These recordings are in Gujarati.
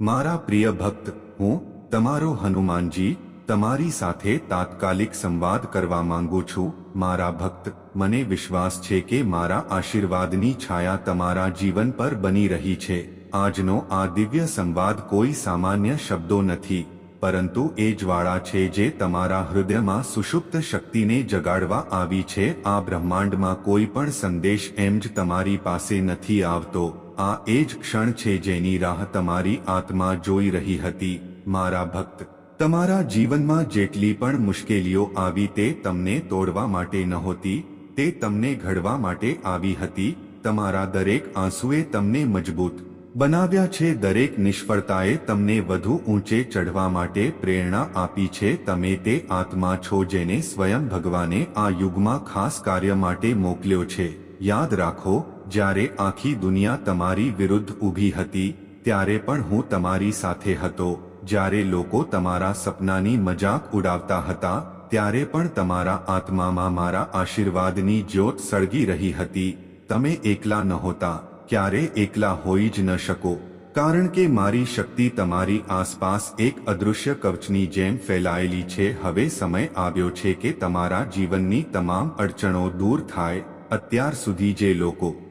મારા પ્રિય ભક્ત, હું તમારો હનુમાનજી, તમારી સાથે તાત્કાલિક સંવાદ કરવા માંગુ છું. મારા ભક્ત, મને વિશ્વાસ છે કે મારા આશીર્વાદની છાયા તમારા જીવન પર બની રહી છે. આજનો આ દિવ્ય સંવાદ કોઈ સામાન્ય શબ્દો નથી, પરંતુ એ જ્વાળા છે જે તમારા હૃદયમાં સુષુપ્ત શક્તિને જગાડવા આવી છે. આ બ્રહ્માંડમાં કોઈ પણ સંદેશ એમ જ તમારી પાસે નથી આવતો. આ એ જ ક્ષણ છે જેની રાહ તમારી આત્મા જોઈ રહી હતી, મારા ભક્ત. તમારા જીવનમાં જેટલી પણ મુશ્કેલીઓ આવી તે તમને તોડવા માટે નહોતી, તે તમને ઘડવા માટે આવી હતી, તમારા દરેક આંસુએ તમને મજબૂત બનાવ્યા છે, દરેક નિષ્ફળતાએ તમને વધુ ઊંચે ચઢવા માટે પ્રેરણા આપી છે, તમે તે આત્મા છો જેને સ્વયં ભગવાને આ યુગમાં ખાસ કાર્ય માટે મોકલ્યો છે. યાદ રાખો જ્યારે આખી દુનિયા તમારી વિરુદ્ધ ઊભી હતી, ત્યારે પણ હું તમારી સાથે હતો. જ્યારે લોકો તમારા સપનાની મજાક ઉડાવતા હતા, ત્યારે પણ તમારા આત્મામાં મારા આશીર્વાદની જ્યોત સળગી રહી હતી. તમે એકલા નહોતા, ક્યારે એકલા હોઈ જ ન શકો. કારણ કે મારી શક્તિ તમારી આસપાસ એક અદૃશ્ય કવચની જેમ ફેલાયેલી છે. હવે સમય આવ્યો છે કે તમારા જીવનની તમામ અડચણો દૂર થાય. અત્યાર સુધી જે લોકો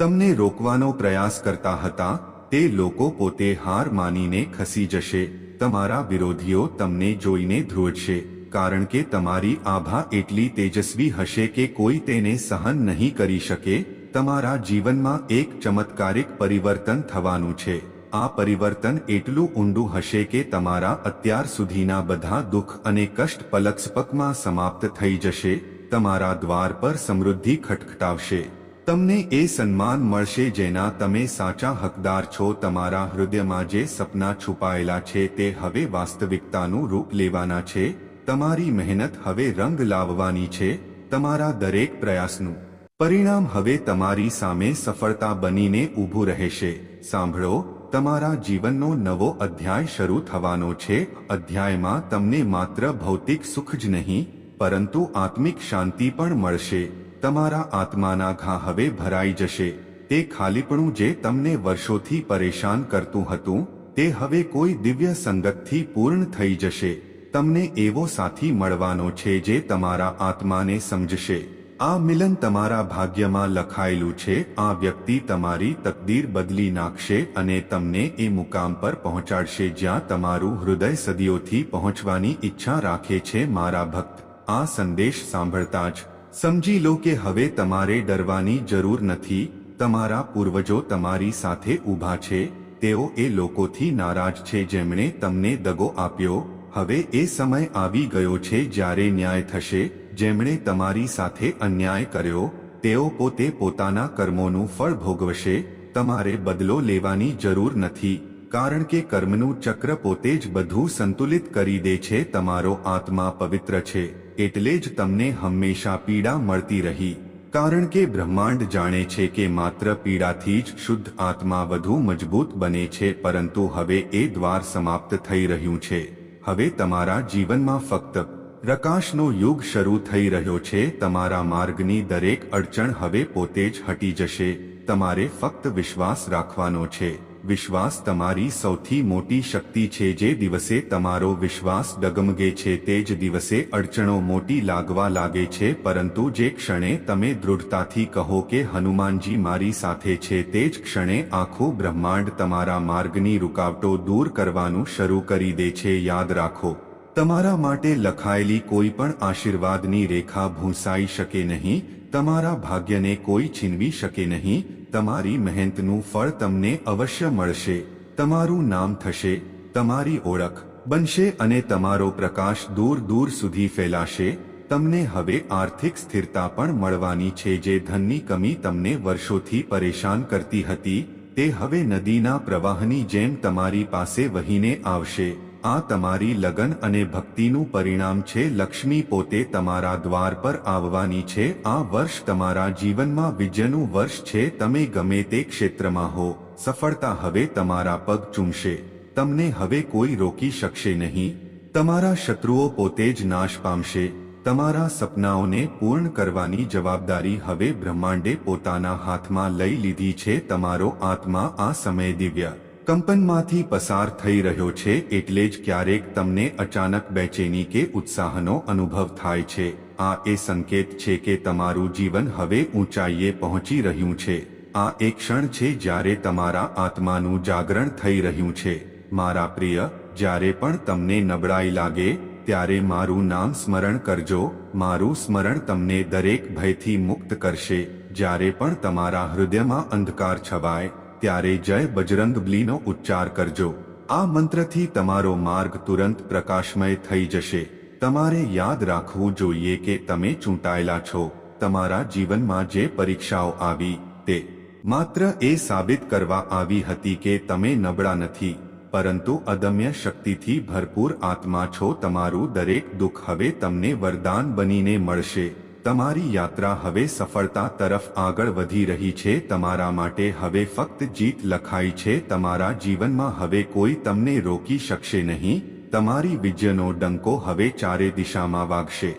તમને રોકવાનો પ્રયાસ કરતા હતા, તે લોકો પોતે હાર માનીને ખસી જશે. તમારા વિરોધીઓ તમને જોઈને ધ્રુવશે કારણ કે તમારી આભા એટલી તેજસ્વી હશે કે કોઈ તેને સહન નહીં કરી શકે. તમારા જીવનમાં એક ચમત્કારિક પરિવર્તન થવાનું છે. આ પરિવર્તન એટલું ઊંડું હશે કે તમારા અત્યાર સુધીના બધા દુઃખ અને કષ્ટ પલક્ષપકમાં સમાપ્ત થઈ જશે. તમારા દ્વાર પર સમૃદ્ધિ ખટખટાવશે. તમને એ સન્માન મળશે જેના તમે સાચા હકદાર છો, તમારા હૃદયમાં જે સપના છુપાયેલા છે તે હવે વાસ્તવિકતાનું રૂપ લેવાના છે, તમારી મહેનત હવે રંગ લાવવાની છે, તમારા દરેક પ્રયાસનું પરિણામ હવે તમારી સામે સફળતા બનીને ઊભું રહેશે. સાંભળો, તમારા જીવનનો નવો અધ્યાય શરૂ થવાનો છે. અધ્યાયમાં તમને માત્ર ભૌતિક સુખ જ નહીં, પરંતુ આત્મિક શાંતિ પણ મળશે. તમારા આત્માના ઘા હવે ભરાઈ જશે. તે ખાલીપણું જે તમને વર્ષોથી પરેશાન કરતું હતું, તે હવે કોઈ દિવ્ય સંગતથી પૂર્ણ થઈ જશે. તમને એવો સાથી મળવાનો છે જે તમારા આત્માને સમજશે. આ મિલન તમારા ભાગ્યમાં લખાયેલું છે, આ વ્યક્તિ તમારી તકદીર બદલી નાખશે અને તમને એ મુકામ પર પહોંચાડશે જ્યાં તમારું હૃદય સદીઓથી પહોંચવાની ઈચ્છા રાખે છે મારા ભક્ત. આ સંદેશ સાંભળતા જ સમજી લો કે હવે તમારે ડરવાની જરૂર નથી, તમારા પૂર્વજો તમારી સાથે ઊભા છે, તેઓ એ લોકોથી નારાજ છે જેમણે તમને દગો આપ્યો, હવે એ સમય આવી ગયો છે જ્યારે ન્યાય થશે, જેમણે તમારી સાથે અન્યાય કર્યો, તેઓ પોતે પોતાના કર્મોનું ફળ ભોગવશે, તમારે બદલો લેવાની જરૂર નથી, કારણ કે કર્મનું ચક્ર પોતે જ બધું સંતુલિત કરી દે છે, તમારો આત્મા પવિત્ર છે. એટલે જ તમને હંમેશા પીડા મળતી રહી. કારણ કે બ્રહ્માંડ જાણે છે કે માત્ર પીડાથી જ શુદ્ધ આત્મા વધુ મજબૂત બને છે, પરંતુ હવે એ દ્વાર સમાપ્ત થઈ રહ્યું છે. હવે તમારા જીવનમાં ફક્ત પ્રકાશનો યુગ શરૂ થઈ રહ્યો છે, તમારા માર્ગની દરેક અડચણ હવે પોતે જ હટી જશે. તમારે ફક્ત વિશ્વાસ રાખવાનો છે. વિશ્વાસ તમારી સૌથી મોટી શક્તિ છે જે દિવસે તમારો વિશ્વાસ ડગમગે છે તે જ દિવસે અડચણો મોટી લાગવા લાગે છે પરંતુ જે ક્ષણે તમે દૃઢતાથી કહો કે હનુમાનજી મારી સાથે છે તે જ ક્ષણે આખું બ્રહ્માંડ તમારા માર્ગની રૂકાવટો દૂર કરવાનું શરૂ કરી દે છે યાદ રાખો. તમારા માટે લખાયેલી કોઈ પણ આશીર્વાદની રેખા ભૂંસાઈ શકે નહીં, તમારા ભાગ્યને કોઈ છીનવી શકે નહીં તમારી મહેનતનું ફળ તમને અવશ્ય મળશે. તમારું નામ થશે, તમારી ઓળખ બનશે અને તમારો પ્રકાશ દૂર દૂર સુધી ફેલાશે. તમને હવે આર્થિક સ્થિરતા પણ મળવાની છે જે ધનની કમી તમને વર્ષોથી પરેશાન કરતી હતી. તે હવે નદીના પ્રવાહની જેમ તમારી પાસે વહીને આવશે. આ તમારી લગન અને ભક્તિનું પરિણામ છે. લક્ષ્મી પોતે તમારા દ્વાર પર આવવાની છે. આ વર્ષ તમારા જીવનમાં વિજયનું વર્ષ છે. તમે ગમે તે ક્ષેત્રમાં હો. સફળતા હવે તમારા પગ ચૂમશે. તમને હવે કોઈ રોકી શકશે નહીં. તમારા શત્રુઓ પોતે જ નાશ પામશે. તમારા સપનાઓને પૂર્ણ કરવાની જવાબદારી હવે બ્રહ્માંડે પોતાના હાથમાં લઈ લીધી છે. તમારો આત્મા આ સમય દિવ્ય કંપનમાંથી પસાર થઈ રહ્યો છે એટલે જ ક્યારેક તમને અચાનક બેચેની કે ઉત્સાહનો અનુભવ થાય છે. આ એ સંકેત છે કે તમારું જીવન હવે ઊંચાઈએ પહોંચી રહ્યું છે. આ એક ક્ષણ છે જ્યારે તમારા આત્માનું જાગરણ થઈ રહ્યું છે. મારા પ્રિય, જ્યારે પણ તમને નબળાઈ લાગે, ત્યારે મારું નામ સ્મરણ કરજો. મારું સ્મરણ તમને દરેક ભયથી મુક્ત કરશે. જ્યારે પણ તમારા હૃદયમાં અંધકાર છવાય ત્યારે જય બજરંગ બલીનો ઉચ્ચાર કરજો. આ મંત્રથી તમારો માર્ગ તુરંત પ્રકાશમય થઈ જશે. તમારે યાદ રાખવું જોઈએ કે તમે ચૂંટાયેલા છો. તમારા જીવનમાં જે પરીક્ષાઓ આવી તે માત્ર એ સાબિત કરવા આવી હતી કે તમે નબળા નથી, પરંતુ અદમ્ય શક્તિથી ભરપૂર આત્મા છો. તમારું દરેક દુઃખ હવે તમને વરદાન બનીને મળશે. તમારી યાત્રા હવે સફળતા તરફ આગળ વધી રહી છે, તમારા માટે હવે ફક્ત જીત લખાઈ છે, તમારા જીવનમાં હવે કોઈ તમને રોકી શકશે નહીં, તમારી વિજયનો ડંકો હવે ચારે દિશામાં વાગશે.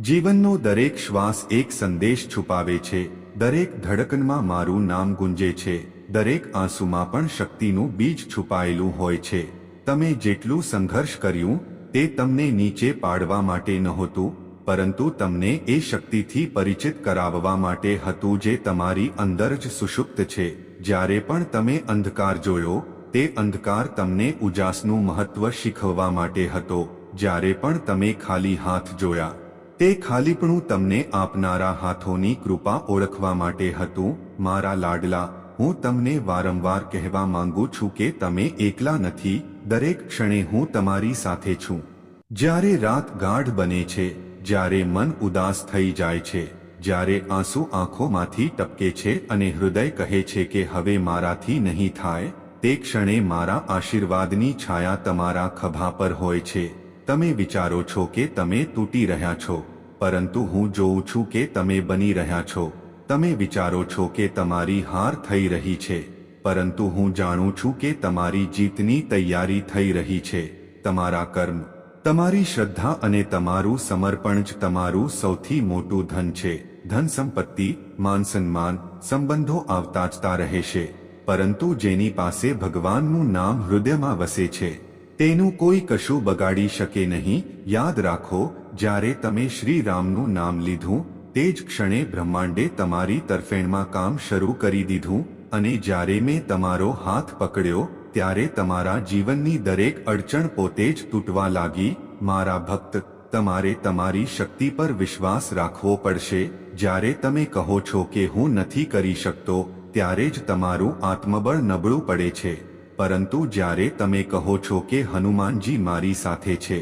જીવનનો દરેક શ્વાસ એક સંદેશ છુપાવે છે, દરેક ધડકનમાં મારું નામ ગુંજે છે, દરેક આંસુમાં પણ શક્તિનું બીજ છુપાયેલું હોય છે. તમે જેટલું સંઘર્ષ કર્યું, તે તમને નીચે પાડવા માટે નહોતું પરંતુ તમને એ શક્તિથી પરિચિત કરાવવા માટે હતું જે તમારી અંદર જ સુષુપ્ત છે. જ્યારે પણ તમે અંધકાર જોયો, તે અંધકાર તમને ઉજાસનું મહત્વ શીખવવા માટે હતો. જ્યારે પણ તમે ખાલી હાથ જોયા, તે ખાલીપણું તમને આપનારા હાથોની કૃપા ઓળખવા માટે હતું. મારા લાડલા, હું તમને વારંવાર કહેવા માંગુ છું કે તમે એકલા નથી, દરેક ક્ષણે હું તમારી સાથે છું. જ્યારે રાત ગાઢ બને છે જ્યારે મન ઉદાસ થઈ જાય છે, જ્યારે આંસુ આંખોમાંથી ટપકે છે અને હૃદય કહે છે કે હવે મારાથી નહીં થાય, તે ક્ષણે મારા આશીર્વાદની છાયા તમારા ખભા પર હોય છે. તમે વિચારો છો કે તમે તૂટી રહ્યા છો, પરંતુ હું જોઉં છું કે તમે બની રહ્યા છો. તમે વિચારો છો કે તમારી હાર થઈ રહી છે, પરંતુ હું જાણું છું કે તમારી જીતની તૈયારી થઈ રહી છે. તમારા કર્મ તમારી શ્રદ્ધા અને તમારું સમર્પણ જ તમારું સૌથી મોટું ધન છે. ધન સંપત્તિ, માન સન્માન, સંબંધો આવતા જતા રહેશે પરંતુ જેની પાસે ભગવાનનું નામ હૃદયમાં વસે છે, તેનું કોઈ કશું બગાડી શકે નહીં. યાદ રાખો, જ્યારે તમે શ્રી રામનું નામ લીધું, તે જ ક્ષણે બ્રહ્માંડે તમારી તરફેણમાં કામ શરૂ કરી દીધું, અને જ્યારે મેં તમારો હાથ પકડ્યો ત્યારે તમારા જીવનની દરેક અડચણ પોતે જ તૂટવા લાગી. મારા ભક્ત, તમારે તમારી શક્તિ પર વિશ્વાસ રાખવો પડશે. જ્યારે તમે કહો છો કે હું નથી કરી શકતો, ત્યારે જ તમારું આત્મબળ નબળું પડે છે. પરંતુ જ્યારે તમે કહો છો કે હનુમાનજી મારી સાથે છે,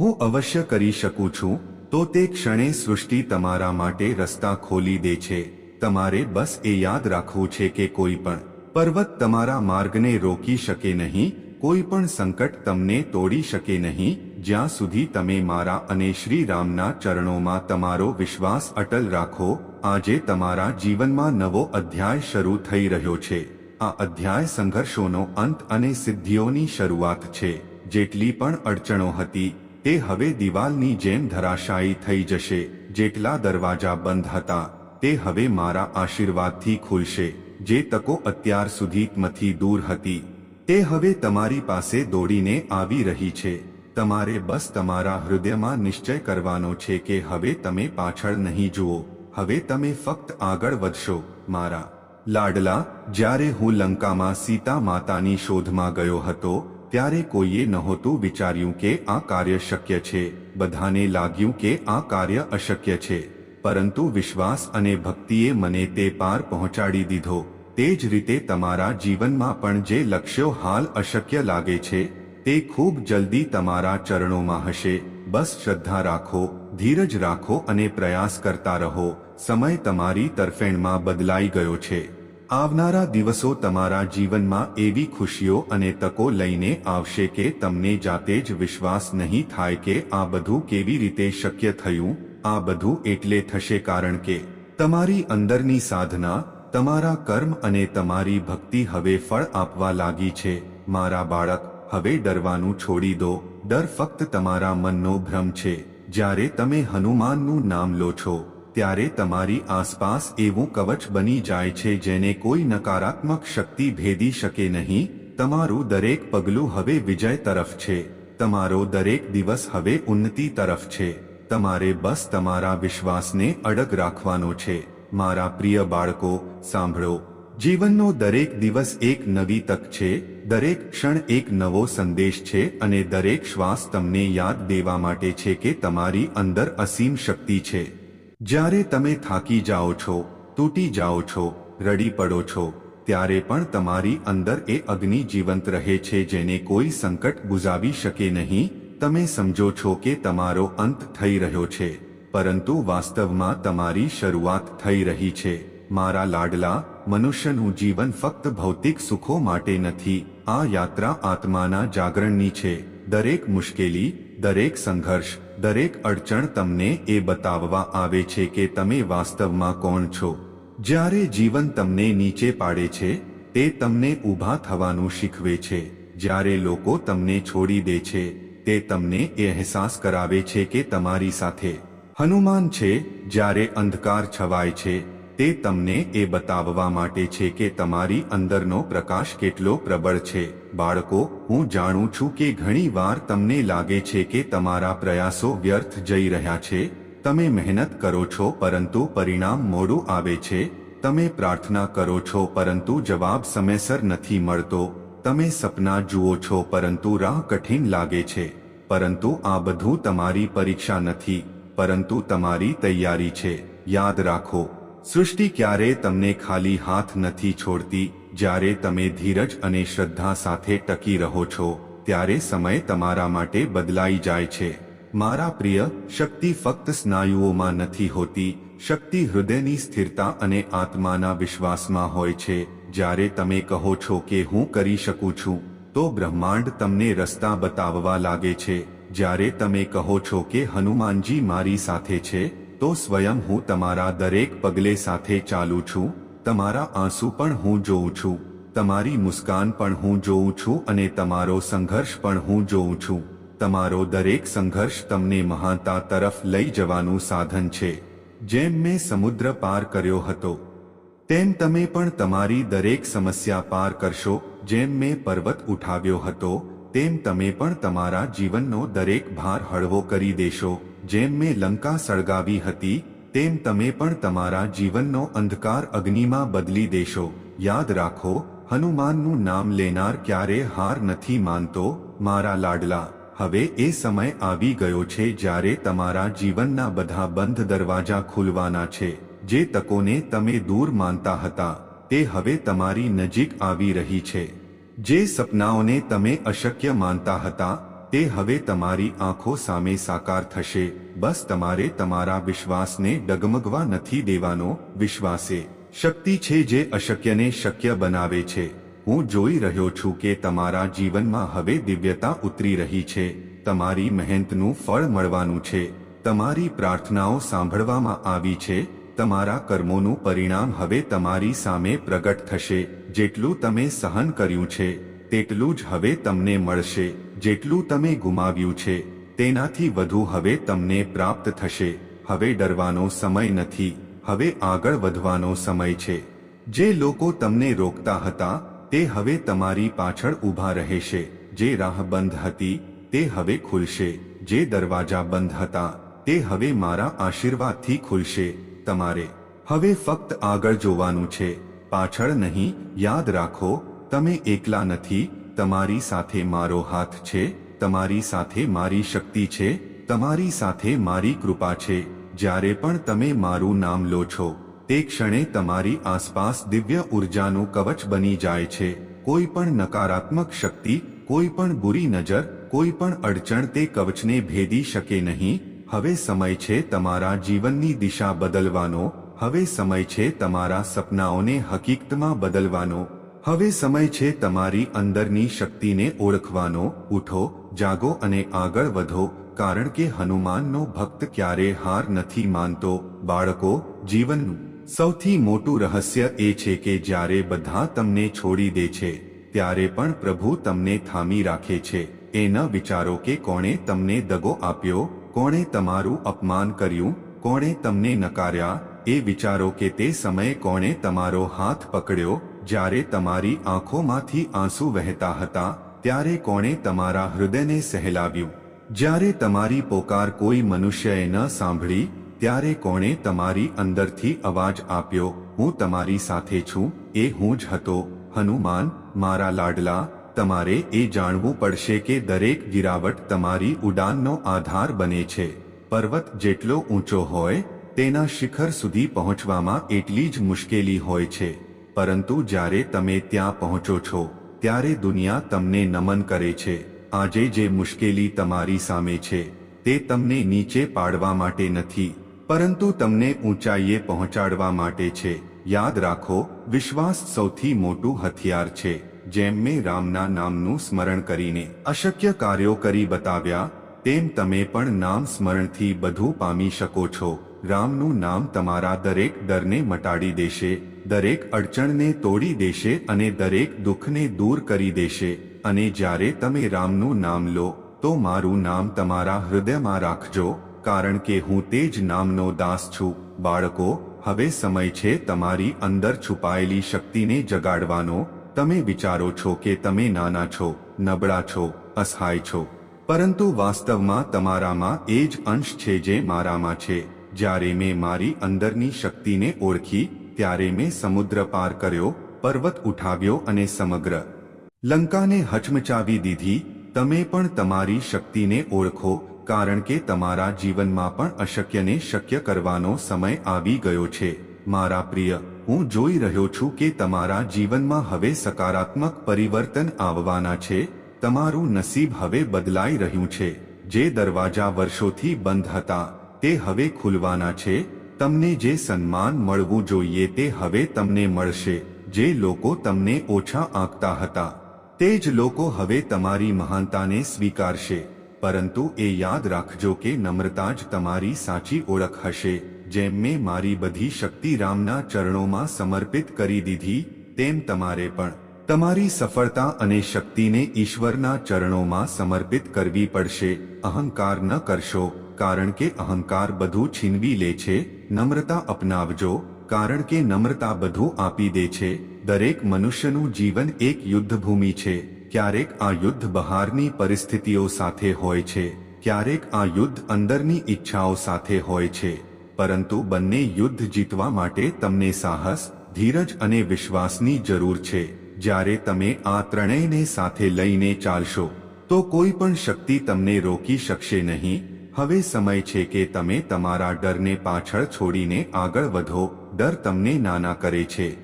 હું અવશ્ય કરી શકું છું, તો તે ક્ષણે સૃષ્ટિ તમારા માટે રસ્તા ખોલી દે છે. તમારે બસ એ યાદ રાખવું છે કે કોઈ પણ પર્વત તમારા માર્ગને રોકી શકે નહીં, કોઈ પણ સંકટ તમને તોડી શકે નહીં, જ્યાં સુધી તમે મારા અને શ્રી રામના ચરણોમાં તમારો વિશ્વાસ અટલ રાખો, આજે તમારા જીવનમાં નવો અધ્યાય શરૂ થઈ રહ્યો છે. આ અધ્યાય સંઘર્ષોનો અંત અને સિદ્ધિઓની શરૂઆત છે. જેટલી પણ અડચણો હતી, તે હવે દિવાલની જેમ ધરાશાયી થઈ જશે. જેટલા દરવાજા બંધ હતા, તે હવે મારા આશીર્વાદથી ખુલશે. જે તકો અત્યાર સુધી મથી દૂર હતી. તે હવે તમારી પાસે દોડીને આવી રહી છે. તમારે બસ તમારા હૃદયમાં નિશ્ચય કરવાનો છે કે હવે તમે પાછળ નહીં જુઓ. હવે તમે ફક્ત આગળ વધશો, મારા. લાડલા, જ્યારે હું લંકામાં સીતા માતાની શોધમાં ગયો હતો, ત્યારે કોઈએ નહોતું વિચાર્યું કે આ કાર્ય શક્ય છે. બધાને લાગ્યું કે આ કાર્ય અશક્ય છે. પરંતુ વિશ્વાસ અને ભક્તિએ મને તે પાર પહોંચાડી દીધો. તે જ રીતે તમારા જીવનમાં પણ જે લક્ષ્યો હાલ અશક્ય લાગે છે, તે ખૂબ જલ્દી તમારા ચરણોમાં હશે. બસ શ્રદ્ધા રાખો, ધીરજ રાખો અને પ્રયાસ કરતા રહો. સમય તમારી તરફેણમાં બદલાઈ ગયો છે. આવનારા દિવસો તમારા જીવનમાં એવી ખુશીઓ અને તકો લઈને આવશે કે તમને જાતે જ વિશ્વાસ નહીં થાય કે આ બધું કેવી રીતે શક્ય થયું? આ બધું એટલે થશે કારણ કે તમારી અંદરની સાધના, તમારા કર્મ અને તમારી ભક્તિ હવે ફળ આપવા લાગી છે. મારા બાળક, હવે ડરવાનું છોડી દો. ડર ફક્ત તમારા મનનો ભ્રમ છે. જ્યારે તમે હનુમાનનું નામ લો છો, ત્યારે તમારી આસપાસ એવું કવચ બની જાય છે જેને કોઈ નકારાત્મક શક્તિ ભેદી શકે નહીં. તમારું દરેક પગલું હવે વિજય તરફ છે. તમારો દરેક દિવસ હવે ઉન્નતિ તરફ છે. તમારે બસ તમારા વિશ્વાસને અડગ રાખવાનો છે. મારા પ્રિય બાળકો, સાંભળો. જીવનનો દરેક દિવસ એક નવી તક છે, દરેક ક્ષણ એક નવો સંદેશ છે અને દરેક શ્વાસ તમને યાદ દેવા માટે છે કે તમારી અંદર અસીમ શક્તિ છે. જ્યારે તમે થાકી જાઓ છો, તૂટી જાઓ છો, રડી પડો છો, ત્યારે પણ તમારી અંદર એ અગ્નિ જીવંત રહે છે જેને કોઈ સંકટ ગુજાવી શકે નહીં. તમે સમજો છો કે તમારો અંત થઈ રહ્યો છે, પરંતુ વાસ્તવમાં તમારી શરૂઆત થઈ રહી છે. મારા લાડલા, મનુષ્યનું જીવન ફક્ત ભૌતિક સુખો માટે નથી, આ યાત્રા આત્માના જાગરણની છે. દરેક મુશ્કેલી, દરેક સંઘર્ષ, દરેક અડચણ તમને એ બતાવવા આવે છે કે તમે વાસ્તવમાં કોણ છો. જ્યારે જીવન તમને નીચે પાડે છે, તે તમને ઊભા થવાનું શીખવે છે. જ્યારે લોકો તમને છોડી દે છે તે તમને એ અહેસાસ કરાવે છે કે તમારી સાથે હનુમાન છે, જ્યારે અંધકાર છવાય છે. તે તમને એ બતાવવા માટે છે કે તમારી અંદરનો પ્રકાશ કેટલો પ્રબળ છે. બાળકો, હું જાણું છું કે ઘણી વાર તમને લાગે છે કે તમારા પ્રયાસો વ્યર્થ જઈ રહ્યા છે. તમે મહેનત કરો છો, પરંતુ પરિણામ મોડું આવે છે. તમે પ્રાર્થના કરો છો, પરંતુ જવાબ સમયસર નથી મળતો. તમે સપના જુઓ છો પરંતુ રાહ કઠિન લાગે છે. પરંતુ આ બધું તમારી પરીક્ષા નથી, પરંતુ તમારી તૈયારી છે. યાદ રાખો, સૃષ્ટિ ક્યારે તમને ખાલી હાથ નથી છોડતી. જ્યારે તમે ધીરજ અને શ્રદ્ધા સાથે ટકી રહો છો, ત્યારે સમય તમારા માટે બદલાઈ જાય છે. મારા પ્રિય, શક્તિ ફક્ત સ્નાયુઓમાં નથી હોતી. શક્તિ હૃદયની સ્થિરતા અને આત્માના વિશ્વાસમાં હોય છે. જ્યારે તમે કહો છો કે હું કરી શકું છું, તો બ્રહ્માંડ તમને રસ્તા બતાવવા લાગે છે. જ્યારે તમે કહો છો કે હનુમાનજી મારી સાથે છે, તો સ્વયં હું તમારા દરેક પગલે સાથે ચાલું છું. તમારા આંસુ પણ હું જોઉં છું. તમારી મુસ્કાન પણ હું જોઉં છું અને તમારો સંઘર્ષ પણ હું જોઉં છું. તમારો દરેક સંઘર્ષ તમને મહાનતા તરફ લઈ જવાનું સાધન છે. જેમ મેં સમુદ્ર પાર કર્યો હતો તેમ તમે પણ તમારી દરેક સમસ્યા પાર કરશો, જેમ મેં પર્વત ઉઠાવ્યો હતો, તેમ તમે પણ તમારા જીવનનો દરેક ભાર હળવો કરી દેશો, જેમ મેં લંકા સળગાવી હતી, તેમ તમે પણ તમારા જીવનનો અંધકાર અગ્નિમાં બદલી દેશો. યાદ રાખો, હનુમાનનું નામ લેનાર ક્યારે હાર નથી માનતો, મારા લાડલા. હવે એ સમય આવી ગયો છે જ્યારે તમારા જીવનના બધા બંધ દરવાજા ખુલવાના છે. જે તકોને તમે દૂર માનતા હતા, તે હવે તમારી નજીક આવી રહી છે. જે સપનાઓને તમે અશક્ય માનતા હતા, તે હવે તમારી આંખો સામે સાકાર થશે. બસ તમારે તમારા વિશ્વાસને ડગમગવા નથી દેવાનો, વિશ્વાસે. શક્તિ છે જે અશક્યને શક્ય બનાવે છે. હું જોઈ રહ્યો છું કે તમારા જીવનમાં હવે દિવ્યતા ઉતરી રહી છે. તમારી મહેનતનું ફળ મળવાનું છે. તમારી પ્રાર્થનાઓ સાંભળવામાં આવી છે. તમારા કર્મોનું પરિણામ હવે તમારી સામે પ્રગટ થશે. જેટલું તમે સહન કર્યું છે, તેટલું જ હવે તમને મળશે. જેટલું તમે ગુમાવ્યું છે, તેનાથી વધુ હવે તમને પ્રાપ્ત થશે. હવે ડરવાનો સમય નથી, હવે આગળ વધવાનો સમય છે. જે લોકો તમને રોકતા હતા, તે હવે તમારી પાછળ ઊભા રહેશે. જે રાહ બંધ હતી, તે હવે ખુલશે. જે દરવાજા બંધ હતા, તે હવે મારા આશીર્વાદથી ખુલશે. તમારે. હવે ફક્ત આગળ જોવાનું છે. પાછળ નહીં, યાદ રાખો, તમે એકલા નથી, તમારી સાથે મારો હાથ છે, તમારી સાથે મારી શક્તિ છે, તમારી સાથે મારી કૃપા છે. જ્યારે પણ તમે મારું નામ લો છો, તે ક્ષણે તમારી આસપાસ દિવ્ય ઉર્જાનું કવચ બની જાય છે. કોઈ પણ નકારાત્મક શક્તિ, કોઈ પણ બુરી નજર, કોઈ પણ અડચણ તે કવચને ભેદી શકે નહીં હવે સમય છે તમારા જીવનની દિશા બદલવાનો, હવે સમય છે તમારા સપનાઓને હકીકતમાં બદલવાનો, હવે સમય છે તમારી અંદરની શક્તિને ઓળખવાનો, ઉઠો, જાગો અને આગળ વધો, કારણ કે હનુમાનનો ભક્ત ક્યારે હાર નથી માનતો, બાળકો, જીવનનું સૌથી મોટું રહસ્ય એ છે કે જ્યારે બધા તમને છોડી દે છે, ત્યારે પણ પ્રભુ તમને થામી રાખે છે, એ ન વિચારો કે કોણે તમને દગો આપ્યો કોણે તમારું અપમાન કર્યું? કોણે તમને નકાર્યા? એ વિચારો કે તે સમયે કોણે તમારો હાથ પકડ્યો? જ્યારે તમારી આંખોમાંથી આંસુ વહેતા હતા, ત્યારે કોણે તમારા હૃદયને સહેલાવ્યું? જ્યારે તમારી પોકાર કોઈ મનુષ્યએ ન સાંભળી, ત્યારે કોણે તમારી અંદરથી અવાજ આપ્યો, હું તમારી સાથે છું, એ હું જ હતો, હનુમાન, મારા લાડલા તમારે એ જાણવું પડશે કે દરેક ગિરાવટ તમારી ઉડાનનો આધાર બને છે. પર્વત જેટલો ઊંચો હોય, તેના શિખર સુધી પહોંચવામાં એટલી જ મુશ્કેલી હોય છે. પરંતુ જ્યારે તમે ત્યાં પહોંચો છો, ત્યારે દુનિયા તમને નમન કરે છે. આજે જે મુશ્કેલી તમારી સામે છે, તે તમને નીચે પાડવા માટે નથી, પરંતુ તમને ઊંચાઈએ પહોંચાડવા માટે છે. યાદ રાખો, વિશ્વાસ સૌથી મોટું હથિયાર છે. જેમ મેં રામના નામનું સ્મરણ કરીને અશક્ય કાર્યો કરી બતાવ્યા, તેમ તમે પણ નામ સ્મરણથી બધું પામી શકો છો. રામનું નામ તમારા દરેક ડરને મટાડી દેશે, દરેક અડચણને તોડી દેશે અને દરેક દુઃખને દૂર કરી દેશે. અને જ્યારે તમે રામનું નામ લો, તો મારું નામ તમારા હૃદયમાં રાખજો, કારણ કે હું તે જ નામનો દાસ છું. બાળકો, હવે સમય છે તમારી અંદર છુપાયેલી શક્તિને જગાડવાનો તમે વિચારો છો કે તમે નાના છો, નબળા છો, અસહાય છો. પરંતુ વાસ્તવમાં તમારામાં એ જ અંશ છે જે મારામાં છે. જ્યારે મેં મારી અંદરની શક્તિને ઓળખી, ત્યારે મેં સમુદ્ર પાર કર્યો, પર્વત ઉઠાવ્યો અને સમગ્ર લંકાને હચમચાવી દીધી. તમે પણ તમારી શક્તિને ઓળખો, કારણ કે તમારા જીવનમાં પણ અશક્યને શક્ય કરવાનો સમય આવી ગયો છે. મારા પ્રિય હું જોઈ રહ્યો છું કે તમારા જીવનમાં હવે સકારાત્મક પરિવર્તન આવવાના છે, તમારું નસીબ હવે બદલાઈ રહ્યું છે, જે દરવાજા વર્ષોથી બંધ હતા, તે હવે ખુલવાના છે, તમને જે સન્માન મળવું જોઈએ તે હવે તમને મળશે, જે લોકો તમને ઓછા આંકતા હતા, તે જ લોકો હવે તમારી મહાનતાને સ્વીકારશે, પરંતુ એ યાદ રાખજો કે નમ્રતા જ તમારી સાચી ઓળખ હશે. જેમ મેં મારી બધી શક્તિ રામના ચરણોમાં સમર્પિત કરી દીધી, તેમ તમારે પણ. તમારી સફળતા અને શક્તિને ઈશ્વરના ચરણોમાં સમર્પિત કરવી પડશે. અહંકાર ન કરશો, કારણ કે અહંકાર બધું છીનવી લે છે, નમ્રતા અપનાવજો, કારણ કે નમ્રતા બધું આપી દે છે. દરેક મનુષ્યનું જીવન એક યુદ્ધભૂમિ છે. ક્યારેક આ યુદ્ધ બહારની પરિસ્થિતિઓ સાથે હોય છે. ક્યારેક આ યુદ્ધ અંદરની ઈચ્છાઓ સાથે હોય છે. પરંતુ બંને યુદ્ધ જીતવા માટે તમને સાહસ, ધીરજ અને વિશ્વાસની જરૂર છે. જ્યારે તમે આ ત્રણેયને સાથે લઈને ચાલશો, તો કોઈ પણ શક્તિ તમને રોકી શકશે નહીં. હવે સમય છે કે તમે તમારા ડરને પાછળ છોડીને આગળ વધો. ડર તમને નાના કરે છે.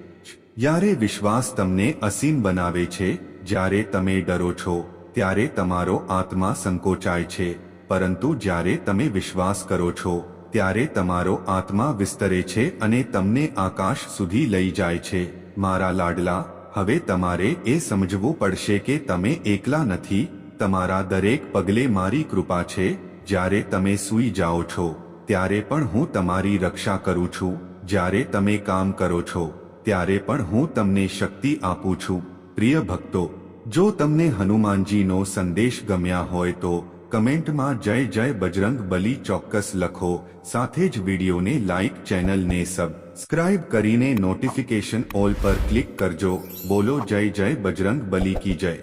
જ્યારે વિશ્વાસ તમને અસીમ બનાવે છે, જ્યારે તમે ડરો છો, ત્યારે તમારો આત્મા સંકોચાય છે. પરંતુ જ્યારે તમે વિશ્વાસ કરો છો ત્યારે તમારો આત્મા વિસ્તરે છે અને તમને આકાશ સુધી લઈ જાય છે. મારા લાડલા, હવે તમારે એ સમજવું પડશે કે તમે એકલા નથી, તમારા દરેક પગલે મારી કૃપા છે, જ્યારે તમે સૂઈ જાઓ છો, ત્યારે પણ હું તમારી રક્ષા કરું છું, જ્યારે તમે કામ કરો છો, ત્યારે પણ હું તમને શક્તિ આપું છું. પ્રિય ભક્તો, જો તમને હનુમાનજીનો સંદેશ ગમ્યા હોય તો કમેન્ટમાં જય જય બજરંગ બલી ચોક્કસ લખો સાથે જ વિડીયોને લાઇક ચેનલને સબસ્ક્રાઇબ કરીને નોટિફિકેશન ઓલ પર ક્લિક કરજો બોલો જય જય બજરંગ બલી કી જય